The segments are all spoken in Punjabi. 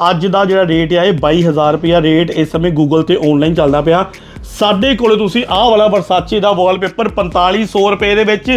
ਅੱਜ ਦਾ ਜਿਹੜਾ ਰੇਟ ਆ ਇਹ 22000 ਰੁਪਿਆ ਰੇਟ ਇਸ ਸਮੇਂ ਗੂਗਲ ਤੇ ਆਨਲਾਈਨ ਚੱਲਦਾ ਪਿਆ। ਸਾਡੇ ਕੋਲੇ ਤੁਸੀਂ ਆਹ ਵਾਲਾ ਵਰਸਾਚੇ ਦਾ ਵਾਲਪੇਪਰ 4500 ਰੁਪਏ ਦੇ ਵਿੱਚ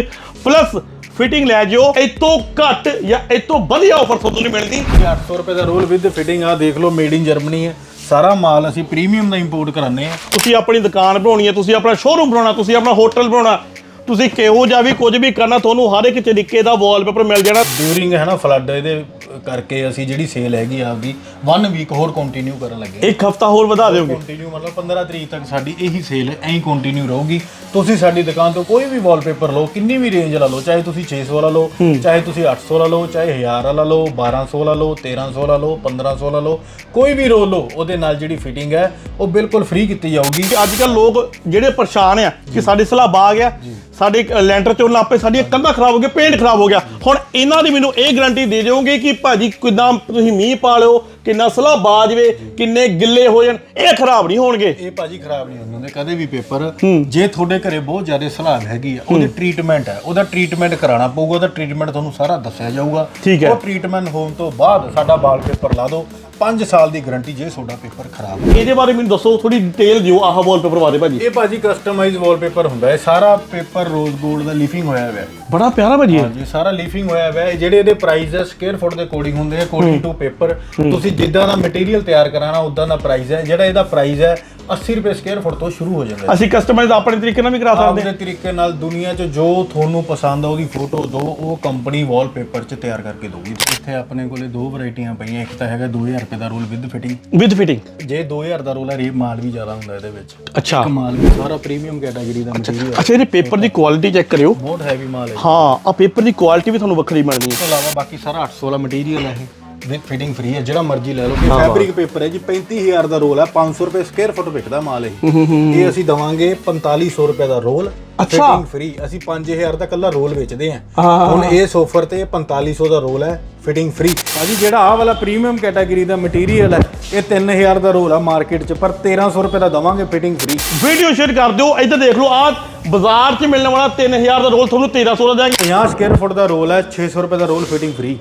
ਪਲੱਸ ਫਿਟਿੰਗ ਲੈ ਜਿਓ। ਇਹ ਤੋਂ ਘੱਟ ਜਾਂ ਇਹ ਤੋਂ ਵਧੀਆ ਆਫਰ ਤੁਹਾਨੂੰ ਨਹੀਂ ਮਿਲਦੀ। 800 ਰੁਪਏ ਦਾ ਰੋਲ ਵਿਦ ਫਿਟਿੰਗ ਆ ਦੇਖ ਲਓ ਮੇਡ ਇਨ ਜਰਮਨੀ ਹੈ। ਸਾਰਾ ਮਾਲ ਅਸੀਂ ਪ੍ਰੀਮੀਅਮ ਦਾ ਇੰਪੋਰਟ ਕਰਾਨੇ ਆ ਤੁਸੀਂ ਆਪਣੀ ਦੁਕਾਨ ਬਣਾਉਣੀ ਹੈ ਤੁਸੀਂ ਆਪਣਾ ਸ਼ੋਰੂਮ ਬਣਾਉਣਾ ਤੁਸੀਂ ਆਪਣਾ ਹੋਟਲ ਬਣਾਉਣਾ ਤੁਸੀਂ ਕਿਹੋ ਜਿਹਾ ਵੀ ਕੁਝ ਵੀ ਕਰਨਾ ਤੁਹਾਨੂੰ ਹਰ ਇੱਕ ਤਰੀਕੇ ਦਾ ਵਾਲਪੇਪਰ ਮਿਲ ਜਾਣਾ। ਡਿਊਰਿੰਗ ਹੈ ਨਾ ਫਲੱਡ ਇਹਦੇ ਕਰਕੇ ਅਸੀਂ ਜਿਹੜੀ ਸੇਲ ਹੈਗੀ ਆ ਆਪਦੀ 1 ਵੀਕ ਹੋਰ ਕੰਟੀਨਿਊ ਕਰਨ ਲੱਗੇ। ਇੱਕ ਹਫਤਾ ਹੋਰ ਵਧਾ ਦਿਓਗੇ? ਕੰਟੀਨਿਊ ਮਤਲਬ 15 ਤਰੀਕ ਤੱਕ ਸਾਡੀ ਇਹੀ ਸੇਲ ਐਂ ਕੰਟੀਨਿਊ ਰਹੂਗੀ। ਤੁਸੀਂ ਸਾਡੀ ਦੁਕਾਨ ਤੋਂ ਕੋਈ ਵੀ ਵਾਲਪੇਪਰ ਲਓ ਕਿੰਨੀ ਵੀ ਰੇਂਜ ਲਾ ਲਓ ਚਾਹੇ ਤੁਸੀਂ 600 ਵਾਲਾ ਲਓ ਚਾਹੇ ਤੁਸੀਂ 800 ਵਾਲਾ ਲਓ ਚਾਹੇ 1000 ਵਾਲਾ ਲਓ 1200 ਵਾਲਾ ਲਓ 1300 ਵਾਲਾ ਲਓ 1500 ਵਾਲਾ ਲਓ ਕੋਈ ਵੀ ਰੋਲ ਲਓ ਉਹਦੇ ਨਾਲ ਜਿਹੜੀ ਫਿਟਿੰਗ ਹੈ ਉਹ ਬਿਲਕੁਲ ਫ੍ਰੀ ਕੀਤੀ ਜਾਊਗੀ। ਕਿ ਅੱਜ ਕੱਲ ਲੋਕ ਜਿਹੜੇ ਪਰੇਸ਼ਾਨ ਆ ਕਿ ਸਾਡੀ ਸਲਾਬ ਆ ਗਿਆ ਸਾਡੇ ਲੈਂਟਰ ਚੋਂ ਲਾਪੇ ਸਾਡੀਆਂ ਕੰਧਾਂ ਖਰਾਬ ਹੋ ਗਈਆਂ ਪੇਂਟ ਖਰਾਬ ਹੋ ਗਿਆ। ਹੁਣ ਇਹਨਾਂ ਦੀ ਮੈਨੂੰ ਇਹ ਗਾਰੰਟੀ ਦੇ ਦਿਓਗੇ ਕਿ ਭਾਜੀ ਕਿਦਾਂ ਤੁਸੀਂ ਮੀਂਹ ਪਾ ਲਿਓ ਕਿੰਨਾ ਸਲਾਬ ਆ ਜਾਵੇ ਕਿੰਨੇ ਗਿੱਲੇ ਹੋ ਜਾਣ ਇਹ ਖਰਾਬ ਨਹੀਂ ਹੋਣਗੇ। ਇਹ ਭਾਜੀ ਖਰਾਬ ਨਹੀਂ ਹੁੰਦੇ ਕਦੇ ਵੀ ਪੇਪਰ ਜੇ ਤੁਹਾਡੇ ਘਰੇ ਬਹੁਤ ਜ਼ਿਆਦਾ ਸਲਾਬ ਹੈਗੀ ਆ ਉਹਦੀ ਟ੍ਰੀਟਮੈਂਟ ਹੈ ਉਹਦਾ ਟ੍ਰੀਟਮੈਂਟ ਕਰਾਉਣਾ ਪਊਗਾ ਉਹਦਾ ਟ੍ਰੀਟਮੈਂਟ ਤੁਹਾਨੂੰ ਸਾਰਾ ਦੱਸਿਆ ਜਾਊਗਾ। ਉਹ ਟ੍ਰੀਟਮੈਂਟ ਹੋਣ ਤੋਂ ਬਾਅਦ ਸਾਡਾ ਵਾਲ ਪੇਪਰ ਲਾ ਦਿਓ 5 ਸਾਲ ਦੀ ਗਾਰੰਟੀ ਜੇ ਤੁਹਾਡਾ ਪੇਪਰ ਖਰਾਬ ਹੋ ਇਹਦੇ ਬਾਰੇ ਮੈਨੂੰ ਦੱਸੋ ਥੋੜੀ ਡਿਟੇਲ ਦਿਓ ਆਹ ਵਾਲਪੇਪਰ ਬਾਰੇ ਭਾਜੀ। ਇਹ ਭਾਜੀ ਕਸਟਮਾਈਜ਼ ਵਾਲਪੇਪਰ ਹੁੰਦਾ ਹੈ। ਸਾਰਾ ਪੇਪਰ ਰੋਜ਼ ਗੋਲਡ ਦਾ ਲੀਫਿੰਗ ਹੋਇਆ ਹੋਇਆ ਹੈ। ਬੜਾ ਪਿਆਰਾ ਭਾਜੀ ਇਹ। ਹਾਂਜੀ ਸਾਰਾ ਲੀਫਿੰਗ ਹੋਇਆ ਹੋਇਆ ਹੈ। ਜਿਹੜੇ ਇਹਦੇ ਪ੍ਰਾਈਸ ਹੈ ਸਕੁਅਰ ਫੁੱਟ ਦੇ ਅਕੋਰਡਿੰਗ ਹੁੰਦੇ ਆ ਅਕੋਰਡਿੰਗ ਟੂ ਪੇਪਰ ਤੁਸੀਂ ਜਿੱਦਾਂ ਦਾ ਮਟੀਰੀਅਲ ਤਿਆਰ ਕਰਾਣਾ ਉਦਾਂ ਦਾ ਪ੍ਰਾਈਸ ਹੈ। ਜਿਹੜਾ ਇਹਦਾ ਪ੍ਰਾਈਸ ਹੈ 80 ਰੁਪਏ ਸਕੁਅਰ ਫੁੱਟ ਤੋਂ ਸ਼ੁਰੂ ਹੋ ਜਾਂਦਾ ਹੈ। ਅਸੀਂ ਕਸਟਮਾਈਜ਼ ਆਪਣੇ ਤਰੀਕੇ ਨਾਲ ਵੀ ਕਰਾ ਸਕਦੇ ਆਪਣੇ ਤਰੀਕੇ ਨਾਲ ਦੁਨੀਆ 'ਚ ਜੋ ਤੁਹਾਨੂੰ ਪਸੰਦ ਆ ਉਹਦੀ ਫੋਟੋ ਦਿਓ। ਉਹ ਕੰਪਨੀ ਵਾਲਪੇਪਰ 'ਚ ਤਿਆਰ ਕਰਕੇ ਦਊਗੀ ਇੱਥੇ ਆਪਣੇ ਕੋਲੇ ਦੋ ਵੈਰਾਈਟੀਆਂ ਪਈਆਂ। ਇੱਕ ਤਾਂ ਹੈਗਾ 2000 ਰੁਪਏ ਦਾ roll with fitting with fitting ਜੇ 2000 ਦਾ ਰੋਲ ਹੈ ਰੇਪ ਮਾਲ ਵੀ ਜ਼ਿਆਦਾ ਹੁੰਦਾ ਇਹਦੇ ਵਿੱਚ। ਅੱਛਾ। ਇੱਕ ਮਾਲ ਵੀ ਸਾਰਾ ਪ੍ਰੀਮੀਅਮ ਕੈਟਾਗਰੀ ਦਾ ਮਟੀਰੀਅਲ ਅੱਛਾ ਇਹਦੇ ਪੇਪਰ ਦੀ ਕੁਆਲਿਟੀ ਚੈੱਕ ਕਰਿਓ। ਬਹੁਤ ਹੈਵੀ ਮਾਲ ਹੈ। ਹਾਂ ਆ ਪੇਪਰ ਦੀ ਕੁਆਲਿਟੀ ਵੀ ਤੁਹਾਨੂੰ ਵੱਖਰੀ ਮਿਲਣੀ ਹੈ। ਇਸ ਤੋਂ ਇਲਾਵਾ ਬਾਕੀ ਸਾਰਾ 800 ਵਾਲਾ ਮਟੀਰੀਅਲ ਹੈ ਇਹ। ਫਿਟਿੰਗ ਫ੍ਰੀ ਹੈ ਜਿਹੜਾ ਮਰਜ਼ੀ ਲੈ ਲਓ। ਇਹ ਫੈਬਰਿਕ ਪੇਪਰ ਹੈ ਜੀ 35000 ਦਾ ਰੋਲ ਹੈ 500 ਰੁਪਏ ਸਕੁਅਰ ਫੁੱਟ ਵਿਕਦਾ ਮਾਲ ਇਹ। ਇਹ ਅਸੀਂ ਦਵਾਂਗੇ 4500 ਰੁਪਏ ਦਾ ਰੋਲ। ਫਿਟਿੰਗ ਫ੍ਰੀ ਅਸੀਂ 5000 ਦਾ ਕੱਲਾ ਰੋਲ ਵੇਚਦੇ ਹਾਂ। ਹੁਣ ਇਹ ਆਫਰ ਤੇ 4500 ਦਾ ਰੋਲ ਹੈ ਫਿਟਿੰਗ ਫ੍ਰੀ ਭਾਜੀ ਜਿਹੜਾ ਆਹ ਵਾਲਾ ਪ੍ਰੀਮੀਅਮ ਕੈਟਾਗਰੀ ਦਾ ਮਟੀਰੀਅਲ ਹੈ ਇਹ 3000 ਦਾ ਰੋਲ ਆ ਮਾਰਕੀਟ 'ਚ ਪਰ 1300 ਰੁਪਏ ਦਾ ਦਵਾਂਗੇ ਫਿਟਿੰਗ ਫ੍ਰੀ ਵੀਡੀਓ ਸ਼ੇਅਰ ਕਰ ਦਿਓ ਇੱਧਰ ਦੇਖ ਲਓ ਆ ਬਾਜ਼ਾਰ 'ਚ ਮਿਲਣ ਵਾਲਾ 3000 ਦਾ ਰੋਲ ਤੁਹਾਨੂੰ 1300 ਦਾ ਦੇਣਗੇ 50 ਸਕੁਅਰ ਫੁੱਟ ਦਾ ਰੋਲ ਹੈ 600 ਰੁਪਏ ਦਾ roll fitting free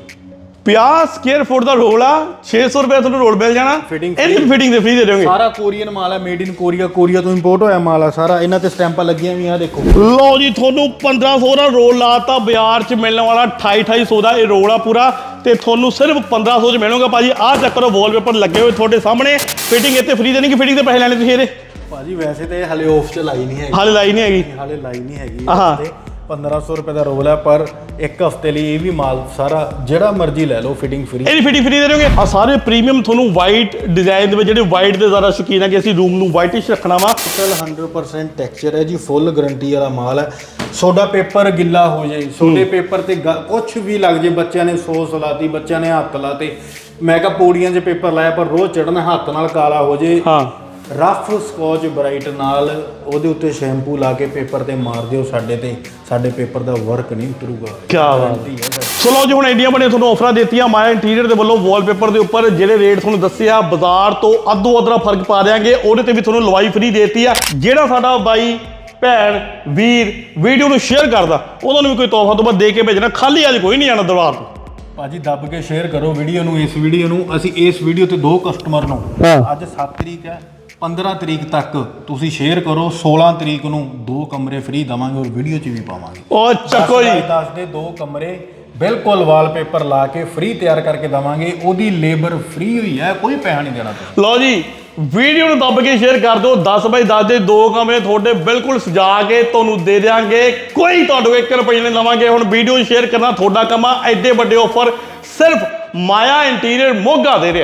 50 square foot ਦਾ ਰੋਲ ਆ 600 ਰੁਪਏ ਤੁਹਾਨੂੰ ਰੋਲ ਮਿਲ ਜਾਣਾ। Fitting ਇਹਦੀ ਫਿਟਿੰਗ ਦੇ ਫ੍ਰੀ ਦੇ ਦੇਵਾਂਗੇ ਸਾਰਾ ਕੋਰੀਅਨ ਮਾਲ ਹੈ ਮੇਡ ਇਨ ਕੋਰੀਆ ਕੋਰੀਆ ਤੋਂ ਇੰਪੋਰਟ ਹੋਇਆ ਮਾਲ ਆ ਸਾਰਾ। ਇਹਨਾਂ ਤੇ ਸਟੈਂਪਾਂ ਲੱਗੀਆਂ ਵੀ ਆ ਦੇਖੋ। ਲਓ ਜੀ ਤੁਹਾਨੂੰ 1500 ਦਾ ਰੋਲ ਲਾਤਾ ਬਾਜ਼ਾਰ 'ਚ ਮਿਲਣ ਵਾਲਾ 28 2800 ਦਾ ਇਹ ਰੋਲ ਆ ਪੂਰਾ। ਤੇ ਤੁਹਾਨੂੰ ਸਿਰਫ 1500 ਚ ਮਿਲੂਗਾ ਭਾਜੀ। ਆਹ ਚੱਕਰੋ ਵਾਲਪੇਪਰ ਲੱਗੇ ਹੋਏ ਤੁਹਾਡੇ ਸਾਹਮਣੇ। ਫਿਟਿੰਗ ਇੱਥੇ ਫ੍ਰੀ ਦੇਣੀ ਕਿ ਫਿਟਿੰਗ ਦੇ ਪੈਸੇ ਲੈਣੇ ਤੁਸੀਂ ਇਹਦੇ? ਭਾਜੀ ਵੈਸੇ ਤੇ ਹਲੇ ਆਫ ਚ ਲਾਈ ਨਹੀਂ ਹੈਗੀ। ਹਾਲੇ ਲਾਈ ਨਹੀਂ ਹੈਗੀ। ਹਾਲੇ ਲਾਈ ਨਹੀਂ ਹੈਗੀ। ਆਹਾ। ਤੇ 1500 ਰੁਪਏ ਦਾ ਰੋਲ ਹੈ ਪਰ ਇੱਕ ਹਫ਼ਤੇ ਲਈ ਇਹ ਵੀ ਮਾਲ ਸਾਰਾ ਜਿਹੜਾ ਮਰਜ਼ੀ ਲੈ ਲਓ ਫਿਟਿੰਗ ਫ੍ਰੀ ਇਹਦੀ ਫਿਟਿੰਗ ਫ੍ਰੀ ਦੇ ਦੋਗੇ ਆ ਸਾਰੇ ਪ੍ਰੀਮੀਅਮ ਤੁਹਾਨੂੰ ਵਾਈਟ ਡਿਜ਼ਾਈਨ ਦੇ ਵਿੱਚ ਜਿਹੜੇ ਵਾਈਟ ਦੇ ਜ਼ਿਆਦਾ ਸ਼ੌਕੀਨ ਆ ਕਿ ਅਸੀਂ ਰੂਮ ਨੂੰ ਵਾਈਟਿਸ਼ ਰੱਖਣਾ ਵਾ। ਟੋਟਲ 100% ਟੈਕਸਚਰ ਹੈ ਜੀ ਫੁੱਲ ਗਾਰੰਟੀ ਵਾਲਾ ਮਾਲ ਹੈ। ਸੋਡਾ ਪੇਪਰ ਗਿੱਲਾ ਹੋ ਜਾਏ ਸੋਡੇ ਪੇਪਰ ਤੇ ਕੁਝ ਵੀ ਲੱਗ ਜੇ ਬੱਚਿਆਂ ਨੇ ਸੋਸ ਲਾਤੀ ਬੱਚਿਆਂ ਨੇ ਹੱਥ ਲਾਤੇ। ਮੈਂ ਕਿਹਾ ਪੌੜੀਆਂ 'ਚ ਪੇਪਰ ਲਾਇਆ ਪਰ ਰੋਜ਼ ਚੜਨਾ ਹੱਥ ਨਾਲ ਕਾਲਾ ਹੋ ਜੇ ਹਾਂ। ਰਫ ਸਕotch ਬ੍ਰਾਈਟ ਨਾਲ ਉਹਦੇ ਉੱਤੇ ਸ਼ੈਂਪੂ ਲਾ ਕੇ ਪੇਪਰ ਤੇ ਮਾਰ ਦਿਓ ਸਾਡੇ ਤੇ। ਸਾਡੇ ਪੇਪਰ ਦਾ ਵਰਕ ਨਹੀਂ ਉਤਰੂਗਾ। ਕੀ ਬਾਤ। ਹੈ। ਸੋ ਲਓ ਜੀ ਹੁਣ ਇੰਡੀਆ ਬਣੇ ਤੁਹਾਨੂੰ ਆਫਰਾਂ ਦਿੱਤੀਆਂ। ਮਾਇਆ ਇੰਟੀਰੀਅਰ ਦੇ ਵੱਲੋਂ ਵਾਲਪੇਪਰ ਦੇ ਉੱਪਰ ਜਿਹੜੇ ਰੇਟ ਤੁਹਾਨੂੰ ਦੱਸਿਆ ਬਾਜ਼ਾਰ ਤੋਂ ਅੱਧੋ ਅਧਰਾ ਫ਼ਰਕ ਪਾ ਦਿਆਂਗੇ। ਉਹਦੇ ਤੇ ਵੀ ਤੁਹਾਨੂੰ ਲਵਾਈ ਫ੍ਰੀ ਦੇਤੀ ਆ। ਜਿਹੜਾ ਸਾਡਾ ਬਾਈ ਭੈਣ ਵੀਰ ਵੀਡੀਓ ਨੂੰ ਸ਼ੇਅਰ ਕਰਦਾ ਉਹਨਾਂ ਨੂੰ ਵੀ ਕੋਈ ਤੋਹਫਾ ਤੋਂ ਬਾਅਦ ਦੇ ਕੇ ਭੇਜਣਾ। ਖਾਲੀ ਅੱਜ ਕੋਈ ਨਹੀਂ ਜਾਣਾ ਦਰਬਾਰ ਤੋਂ। ਭਾਜੀ ਦੱਬ ਕੇ ਸ਼ੇਅਰ ਕਰੋ ਵੀਡੀਓ ਨੂੰ ਇਸ ਵੀਡੀਓ ਨੂੰ। ਅਸੀਂ ਇਸ ਵੀਡੀਓ ਤੇ ਦੋ ਕਸਟਮਰ ਨੂੰ। ਅੱਜ 7 ਤਰੀਕ ਹੈ। 15 ਤਰੀਕ ਤੱਕ ਤੁਸੀਂ ਸ਼ੇਅਰ ਕਰੋ 16 ਤਰੀਕ ਨੂੰ ਦੋ ਕਮਰੇ ਫ੍ਰੀ ਦਵਾਂਗੇ ਔਰ ਵੀਡੀਓ 'ਚ ਵੀ ਪਾਵਾਂਗੇ। ਉਹ ਚੱਕੋ ਜੀ। 10 ਦੇ ਦੋ ਕਮਰੇ ਬਿਲਕੁਲ ਵਾਲਪੇਪਰ ਲਾ ਕੇ ਫ੍ਰੀ ਤਿਆਰ ਕਰਕੇ ਦਵਾਂਗੇ। ਉਹਦੀ ਲੇਬਰ ਫ੍ਰੀ ਹੋਈ ਹੈ ਕੋਈ ਪੈਸਾ ਨਹੀਂ ਦੇਣਾ ਤੁਸੀਂ। ਲਓ ਜੀ ਵੀਡੀਓ ਨੂੰ ਦੱਬ ਕੇ ਸ਼ੇਅਰ ਕਰ ਦਿਓ। 10 ਬਾਈ 10 ਦੇ ਦੋ ਕਮਰੇ ਤੁਹਾਡੇ ਬਿਲਕੁਲ ਸਜਾ ਕੇ ਤੁਹਾਨੂੰ ਦੇ ਦਿਆਂਗੇ। ਕੋਈ ਤੁਹਾਡੇ ਕੋਲ 1 ਰੁਪਏ ਨਹੀਂ ਲਵਾਂਗੇ ਹੁਣ ਵੀਡੀਓ ਸ਼ੇਅਰ ਕਰਨਾ ਤੁਹਾਡਾ ਕੰਮ ਆ ਐਡੇ ਵੱਡੇ ਆਫਰ ਸਿਰਫ ਮਾਇਆ ਇੰਟੀਰੀਅਰ ਮੋਗਾ ਦੇ ਰਿਹਾ।